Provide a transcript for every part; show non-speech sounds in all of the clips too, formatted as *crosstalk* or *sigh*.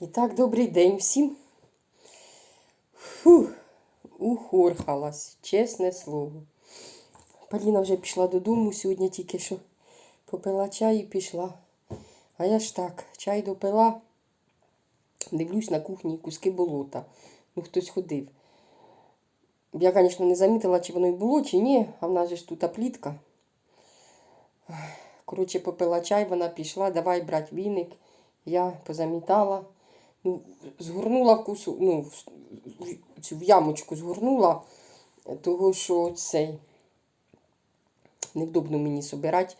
І так, добрий день всім. Фух, ухорхалась, чесне слово. Поліна вже пішла додому сьогодні, тільки що попила чай і пішла. А я ж так, чай допила, дивлюсь на кухні куски болота. Ну, хтось ходив. Я, звісно, не замітила, чи воно й було, чи ні, а в нас же ж тут плітка. Коротше, попила чай, вона пішла, давай брати віник. Я позамітала, згорнула в кусу, ну, цю в ямочку згорнула, того що цей невдобно мені собирати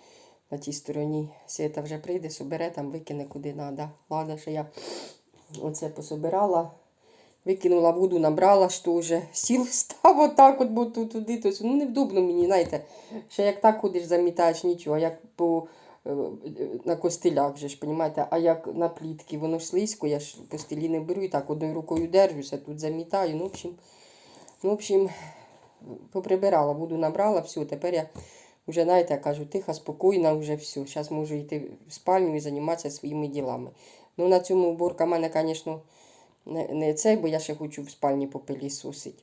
на тій стороні. Свята вже прийде, собере, там викине куди треба. Ладно, що я оце пособирала, викинула воду, набрала, що вже сіл *laughs* став отак, от, бо тут туди, ну невдобно мені, знаєте, ще як так ходиш, замітаєш нічого, як по на костилях же ж, понімаєте, а як на плітки, воно ж слизько, я ж по стилі не беру і так одною рукою держуся, тут замітаю. Ну, в общем, ну, в общем, поприбирала, воду набрала, все, тепер я вже, знаєте, я кажу, тихо, спокійно, вже все. Зараз можу йти в спальню і займатися своїми ділами. Ну, на цьому уборка в мене, звісно, не, не цей, бо я ще хочу в спальні попилісосити.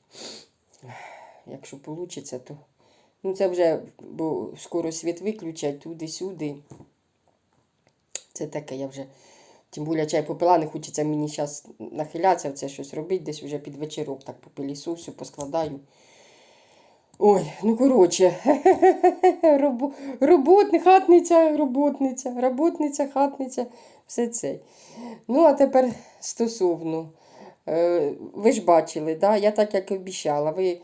Якщо вийде, то. Ну, це вже, бо скоро світ виключать туди-сюди. Це таке я вже. Тим більше чай попила, не хочеться мені зараз нахилятися, це щось робити, десь вже під вечірок так попилісосю, поскладаю. Ой, ну коротше, *laughs* Робо- роботник, хатниця, роботниця, роботниця, хатниця, все це. Ну, а тепер стосовно. Е, Ви ж бачили, да? я так як і обіцяла. Ви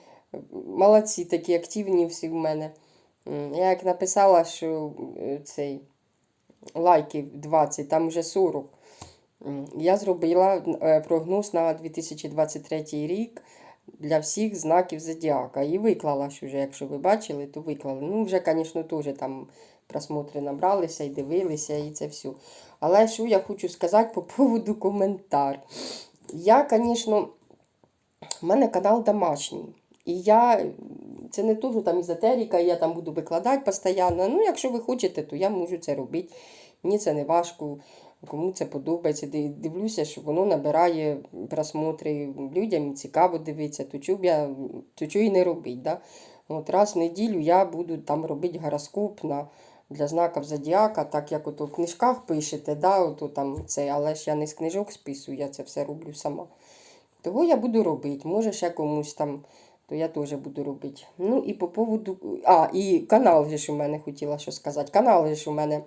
молодці, такі активні всі в мене. Я як написала, що е, цей лайків 20, там вже 40. Я зробила е, прогноз на 2023 рік для всіх знаків зодіака. І виклала ж вже, якщо ви бачили, то виклала. Ну, вже, звісно, теж там просмотри набралися і дивилися, і це все. Але що я хочу сказати по *laughs* поводу коментар. Я, звісно, в мене канал домашній. І я, це не то, що там езотерика, і я там буду викладати постійно. Ну, якщо ви хочете, то я можу це робити. Мені це не важко, кому це подобається. Дивлюся, що воно набирає просмотри. Людям цікаво дивитися, то б я то чого і не робити. Да? От раз в неділю я буду там робити гороскоп на, для знаків зодіака, так як ото в книжках пишете, да, ото там це, але ж я не з книжок списую, я це все роблю сама. Того я буду робити. Може, ще комусь там, то я теж буду робити. Ну і по поводу. А, і канал же ж у мене хотіла що сказати. Канал же ж у мене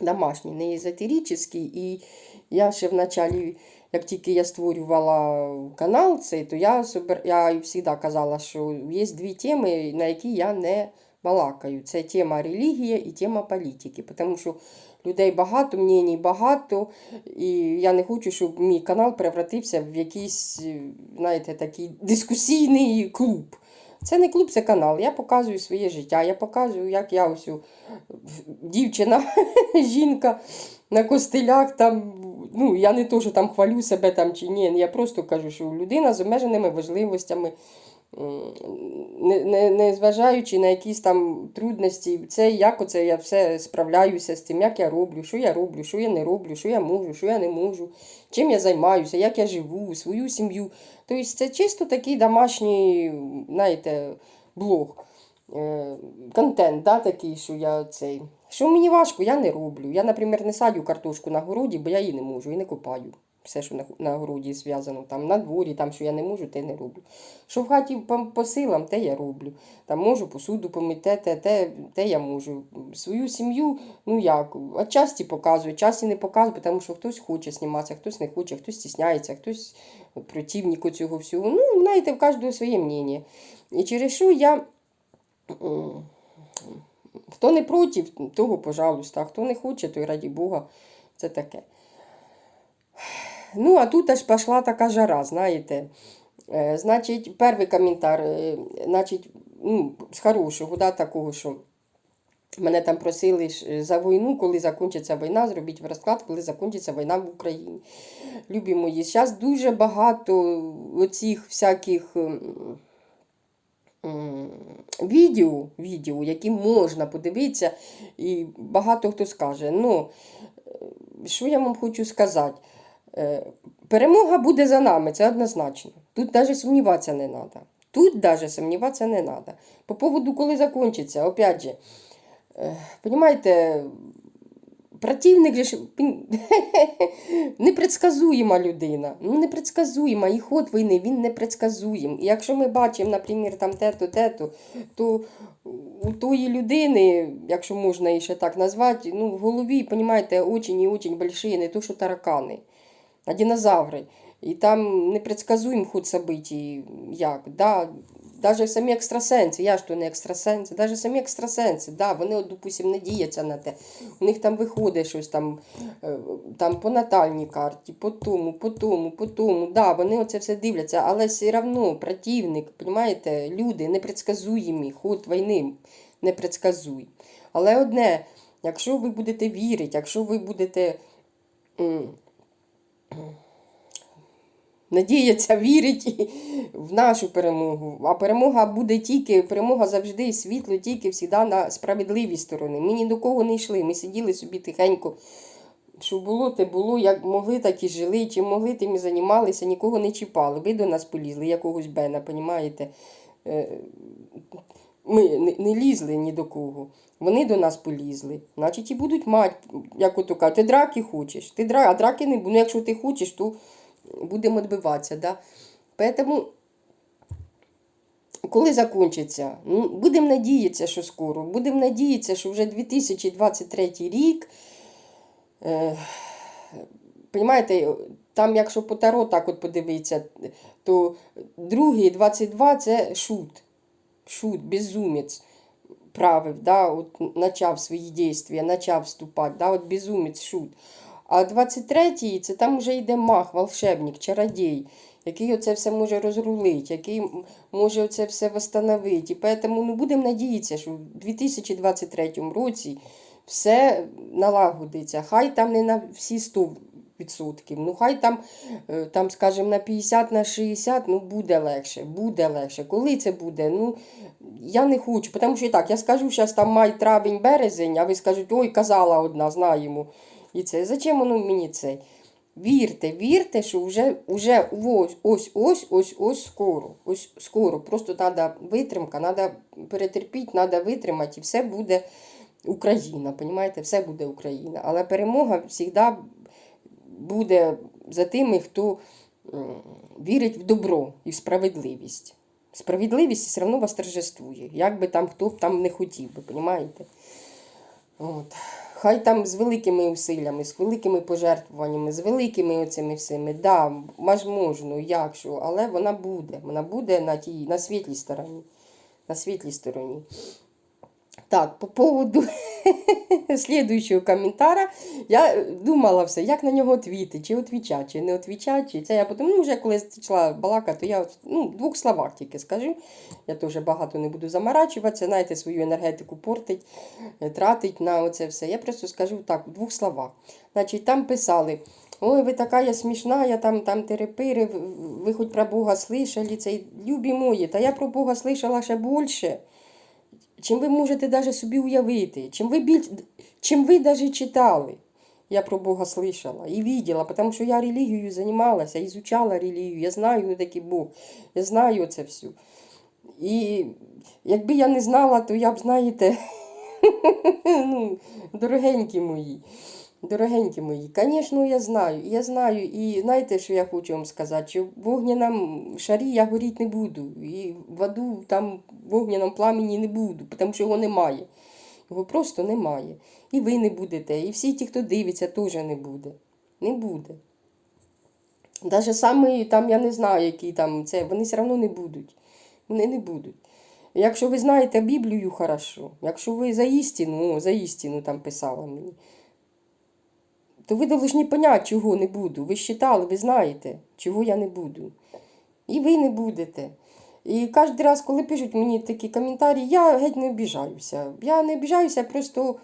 домашній, не езотерічний. І я ще в началі, як тільки я створювала канал цей, то я, я завжди казала, що є дві теми, на які я не балакаю. Це тема релігія і тема політики. Тому що людей багато, мнень багато, і я не хочу, щоб мій канал превратився в якийсь, е, знаєте, такий дискусійний клуб. Це не клуб, це канал. Я показую своє життя. Я показую, як я ось у- дівчина, *laughs* жінка на костилях там. Ну, я не то, що там хвалю себе там чи ні. Я просто кажу, що людина з обмеженими важливостями, не, не, не зважаючи на якісь там трудності, це як оце я все справляюся з тим, як я роблю, що я роблю, що я не роблю, що я можу, що я не можу, чим я займаюся, як я живу, свою сім'ю. Тобто це чисто такий домашній, знаєте, блог. Е, контент, да, такий, що я цей. Що мені важко, я не роблю. Я, наприклад, не садю картошку на городі, бо я її не можу і не копаю. Все, що на, на городі зв'язано, там на дворі, там, що я не можу, те не роблю. Що в хаті по, по силам, те я роблю. Там можу посуду помити, те, те, те, те я можу. Свою сім'ю, ну як, отчасті показую, часті не показую, тому що хтось хоче зніматися, хтось не хоче, хтось стісняється, хтось противник цього всього. Ну, знаєте, в кожного своє мнення. І через що я. Хто не проти, того, пожалуйста, а хто не хоче, то й раді Бога, це таке. Ну, а тут аж пішла така жара, знаєте. Е, значить, перший коментар, е, значить, ну, з хорошого, да, такого, що мене там просили е, за війну, коли закінчиться війна, зробіть розклад, коли закінчиться війна в Україні. Любі мої, зараз дуже багато оцих всяких. Відео, відео, які можна подивитися, і багато хто скаже. Ну, що я вам хочу сказати? Е, Перемога буде за нами, це однозначно. Тут навіть сумніватися не треба. Тут навіть сумніватися не треба. По поводу, коли закінчиться, опять же, е, понимаєте, противник же *laughs* непредсказуєма людина. Ну, непредсказуєма. І ход війни, він непредсказуєм. І якщо ми бачимо, наприклад, там те-то, то у тої людини, якщо можна її ще так назвати, ну, в голові, понимаєте, очень і очень большие, не то, що таракани, а динозаври. І там непредсказуєм ход событий, як. Да, Даже самі екстрасенси, я ж то не екстрасенси, даже самі екстрасенси, да, вони, от, допустим, не діяться на те. У них там виходить щось там, е, там по натальній карті, по тому, по тому, по тому. Да, вони оце все дивляться, але все одно противник, розумієте, люди непредсказуємі, ход війни непредсказуй. Але одне, якщо ви будете вірити, якщо ви будете. М, надіятися, вірить в нашу перемогу. А перемога буде тільки, перемога завжди світло, тільки завжди на справедливій стороні. Ми ні до кого не йшли. Ми сиділи собі тихенько. Що було, те було, як могли, так і жили. Чим могли, тим і займалися, нікого не чіпали. Ви до нас полізли, якогось Бена, понімаєте? Ми не, лізли ні до кого. Вони до нас полізли. Значить, і будуть мати, як ото кажуть, ти драки хочеш. Ти дра... А драки не буде. Ну, якщо ти хочеш, то будемо відбиватися. Да? Поэтому, коли закінчиться, ну, будемо надіятися, що скоро. Будемо надіятися, що вже 2023 рік. Е, Понимаєте, там, якщо по таро так от подивитися, то другий 22 це шут. Шут, безумець правив, да, от почав свої дійства, почав вступати, да, от безумець шут. А 23-й це там вже йде мах, волшебник, чародій, який оце все може розрулити, який може оце все восстановити. І тому ну, будемо надіятися, що в 2023 році все налагодиться. Хай там не на всі 100%, ну хай там, е, там, скажімо, на 50, на 60, ну буде легше, буде легше. Коли це буде? Ну, я не хочу, тому що так, я скажу зараз там май, травень, березень, а ви скажете, ой, казала одна, знаємо. І це. Зачем воно мені це? Вірте, вірте, що вже, вже ось, ось, ось, ось, ось скоро. Ось скоро. Просто треба витримка, треба перетерпіти, треба витримати, і все буде Україна. Понімаєте? Все буде Україна. Але перемога завжди буде за тими, хто вірить в добро і в справедливість. Справедливість все одно вас торжествує, як би там хто б там не хотів, ви розумієте? От. Хай там з великими усиллями, з великими пожертвуваннями, з великими оцими всіми, да, можливо, як що, але вона буде. Вона буде на тій, на світлій стороні. На світлій стороні. Так, по поводу *laughs* слідуючого коментара, я думала все, як на нього відповідати, чи відповідати, чи не відповідати, чи це я потім, ну, вже коли почала балакати, то я ну, в двох словах тільки скажу. Я теж багато не буду заморачуватися, знаєте, свою енергетику портить, е, тратить на оце все. Я просто скажу так, в двох словах. Значить, там писали. Ой, ви така я смішна, я там, там терепири, ви- хоч про Бога слышали, це любі мої, та я про Бога слышала ще більше чим ви можете даже собі уявити, чим ви біль... чим ви даже читали. Я про Бога слышала і видела, тому що я релігією займалася, изучала релігію, я знаю, такий Бог, я знаю це все. І якби я не знала, то я б, знаєте, *laughs* ну, дорогенькі мої. Дорогенькі мої, звісно, я знаю. Я знаю, і знаєте, що я хочу вам сказати, що в вогняному шарі я горіти не буду. І в аду там в вогняному пламені не буду, тому що його немає. Його просто немає. І ви не будете, і всі ті, хто дивиться, теж не буде. Не буде. Навіть саме там, я не знаю, які там це, вони все одно не будуть. Вони не будуть. Якщо ви знаєте Біблію хорошо, якщо ви за істину, о, за істину там писала мені, то ви повинні поняти, чого не буду. Ви считали, читали, ви знаєте, чого я не буду. І ви не будете. І кожен раз, коли пишуть мені такі коментарі, я геть не обіжаюся. Я не обіжаюся, просто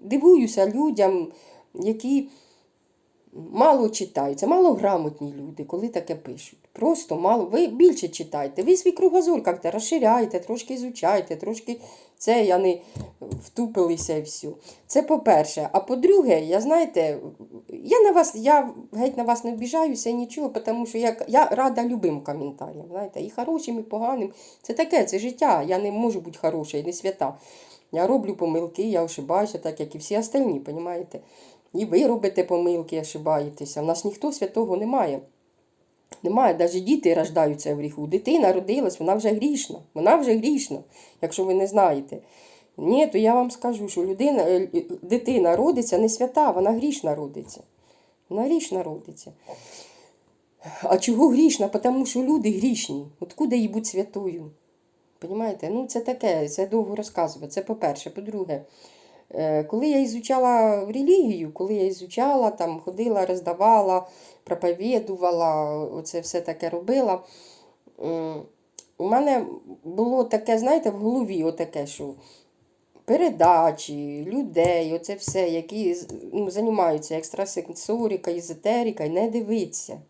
дивуюся людям, які мало читають. Це малограмотні люди, коли таке пишуть. Просто мало. Ви більше читайте. Ви свій кругозор як-то розширяйте, трошки ізучайте, трошки це я не втупилися і все. Це по-перше. А по-друге, я знаєте, я на вас, я геть на вас не обіжаюся нічого, тому що я, я рада любим коментарям. Знаєте, і хорошим, і поганим. Це таке, це життя. Я не можу бути хороша і не свята. Я роблю помилки, я ошибаюся, так як і всі остальні, розумієте? І ви робите помилки, ошибаєтеся. У нас ніхто святого немає. Немає, навіть діти рождаються в гріху. Дитина родилась, вона вже грішна. Вона вже грішна, якщо ви не знаєте. Ні, то я вам скажу, що людина, е, дитина родиться не свята, вона грішна родиться. Вона грішна родиться. А чого грішна? Тому що люди грішні. Откуда їй бути святою? Понимаєте? Ну, це таке, це довго розказувати. Це по-перше. По-друге, е, коли я ізучала релігію, коли я ізучала, там ходила, роздавала, проповідувала, оце все таке робила. У мене було таке, знаєте, в голові отаке, що передачі, людей, оце все, які ну, займаються екстрасенсорика, езотерика, не дивиться.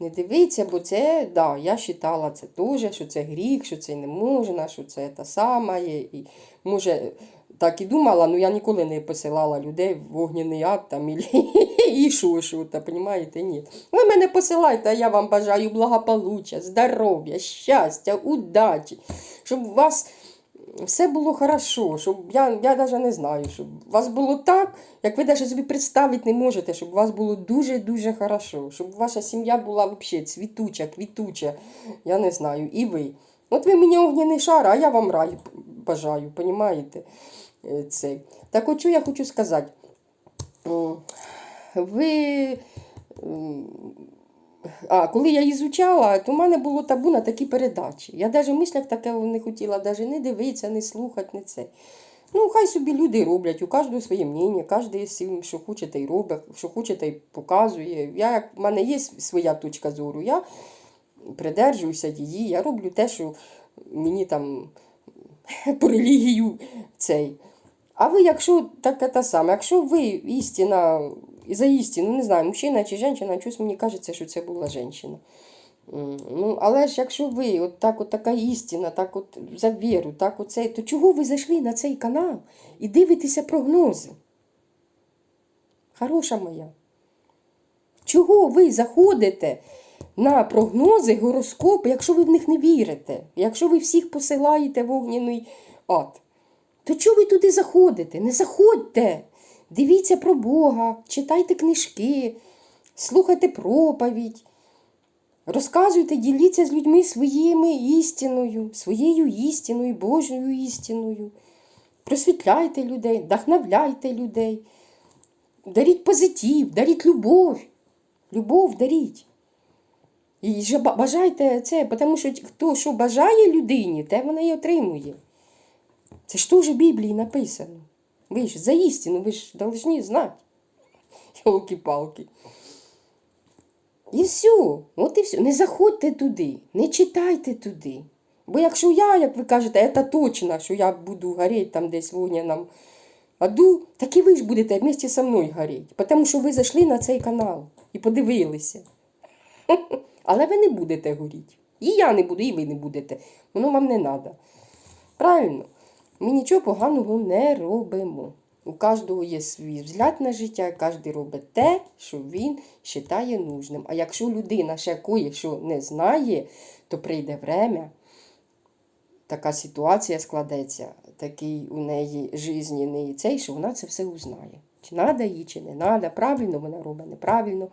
Не дивиться, бо це, да, я вважала це теж, що це гріх, що це не можна, що це те саме. І, може, так і думала, ну я ніколи не посилала людей в вогняний ад там і, *laughs* і що, та, понімаєте, ні. Ви мене посилайте, а я вам бажаю благополуччя, здоров'я, щастя, удачі, щоб у вас все було хорошо, щоб я, я навіть не знаю, щоб у вас було так, як ви навіть собі представити не можете, щоб у вас було дуже-дуже хорошо, щоб ваша сім'я була взагалі цвітуча, квітуча, я не знаю, і ви. От ви мені огняний шар, а я вам рай бажаю, понімаєте? Е, Цей. Так от що я хочу сказати. Ви. А, коли я ізучала, то в мене було табу на такі передачі. Я навіть в мислях таке не хотіла навіть не дивитися, не слухати, не це. Ну, хай собі люди роблять, у кожного своє мнення, кожен що хоче, та й робить, що хоче, та й показує. Я, як в мене є своя точка зору, я придержуюся її, я роблю те, що мені там *laughs* по релігію цей. А ви, якщо таке те саме, якщо ви істина, за істину, не знаю, мужчина чи жінка, щось мені кажеться, що це була жінка. Ну, але ж якщо ви от так, от така істина, так от за віру, так оце, то чого ви зайшли на цей канал і дивитеся прогнози? Хороша моя. Чого ви заходите на прогнози, гороскопи, якщо ви в них не вірите, якщо ви всіх посилаєте в огняний ад? То чого ви туди заходите? Не заходьте. Дивіться про Бога, читайте книжки, слухайте проповідь. Розказуйте, діліться з людьми своїми істиною, своєю істиною, Божою істиною. Просвітляйте людей, вдохновляйте людей. Даріть позитив, даріть любов. Любов даріть. І бажайте це, тому що хто що бажає людині, те вона і отримує. Це ж теж в Біблії написано. Ви ж за істину, ви ж повинні знати. Йолки-палки. І все, от і все. Не заходьте туди, не читайте туди. Бо якщо я, як ви кажете, це точно, що я буду гореть там десь в огняному аду, так і ви ж будете вместе со мною гореть. Тому що ви зайшли на цей канал і подивилися. *laughs* Але ви не будете горіти. І я не буду, і ви не будете. Воно вам не треба. Правильно? Ми нічого поганого не робимо. У кожного є свій взгляд на життя, кожен робить те, що він вважає нужним. А якщо людина ще кое-що не знає, то прийде время, така ситуація складеться, такий у неї жизненний цей, що вона це все узнає. Чи треба їй, чи не треба, правильно вона робить, неправильно.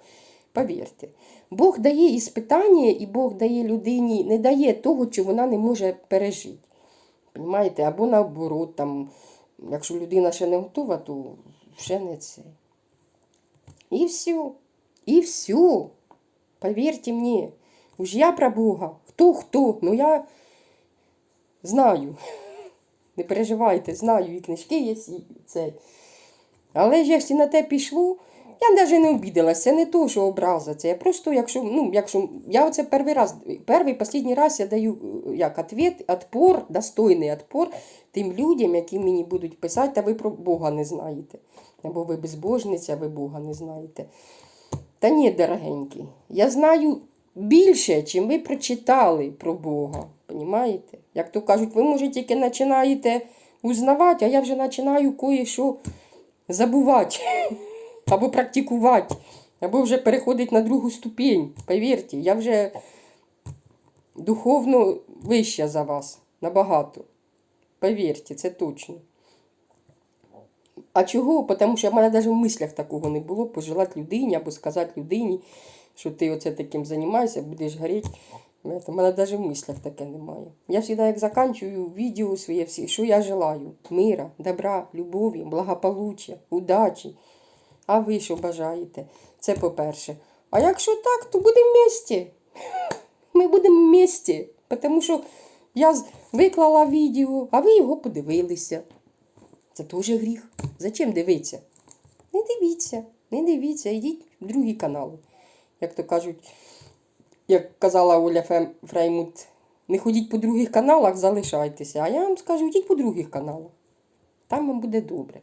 Повірте, Бог дає іспитання, і Бог дає людині, не дає того, що вона не може пережити. Понимаєте? Або наоборот, там, якщо людина ще не готова, то ще не це. І все. І все. Повірте мені, уж я про Бога. Хто хто? Ну я знаю. *laughs* Не переживайте, знаю, і книжки є, і це. Але ж якщо на те пішло, я навіть не обідалася. Не то, що образа. Це я просто, якщо, ну, якщо я оце перший раз, перший, останній раз я даю е, як ответ, отпор, достойний отпор тим людям, які мені будуть писати, та ви про Бога не знаєте. Або ви безбожниця, ви Бога не знаєте. Та ні, дорогенький, я знаю більше, чим ви прочитали про Бога. Понімаєте? Як то кажуть, ви може тільки починаєте узнавати, а я вже починаю кое-що забувати або практикувати, або вже переходить на другу ступінь. Повірте, я вже духовно вища за вас набагато. Повірте, це точно. А чого? Тому що в мене навіть в мислях такого не було пожелати людині або сказати людині, що ти оце таким займаєшся, будеш горіти. У мене навіть в мислях таке немає. Я завжди, як заканчую відео своє, що я желаю? Мира, добра, любові, благополуччя, удачі. А ви що бажаєте? Це по-перше. А якщо так, то будемо вместе. *laughs* Ми будемо вместе. Тому що я виклала відео, а ви його подивилися. Це теж гріх. Зачем дивитися? Не дивіться, не дивіться, йдіть в другі канали. Як то кажуть, як казала Оля Фреймут, не ходіть по других каналах, залишайтеся. А я вам скажу, йдіть по других каналах. Там вам буде добре.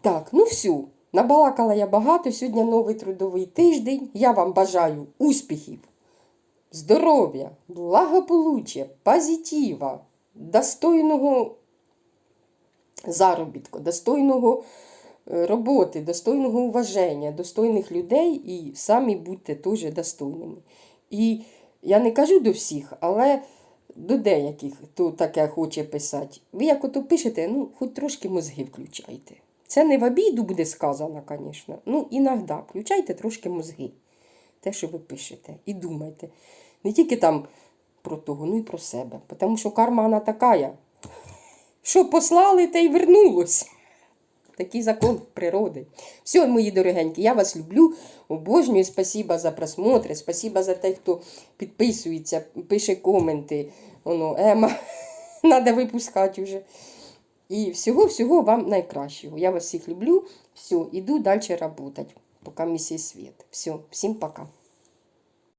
Так, ну все. Набалакала я багато. Сьогодні новий трудовий тиждень. Я вам бажаю успіхів, здоров'я, благополуччя, позитива, достойного заробітку, достойного е, роботи, достойного уваження, достойних людей і самі будьте теж достойними. І я не кажу до всіх, але до деяких, хто таке хоче писати. Ви як ото пишете, ну, хоч трошки мозги включайте. Це не в обіду буде сказано, звісно. Ну, іноді включайте трошки мозги. Те, що ви пишете. І думайте. Не тільки там про того, ну і про себе. Тому що карма вона така. Що послали, те й вернулось. Такий закон природи. Все, мої дорогенькі, я вас люблю, обожнюю. Спасибо за просмотри, спасибо за те, хто підписується, пише коменти. Воно, Ема, *laughs* треба випускати вже. І всього-всього вам найкращого. Я вас всіх люблю. Все, іду далі працювати, поки місяць світ. Все, всім пока.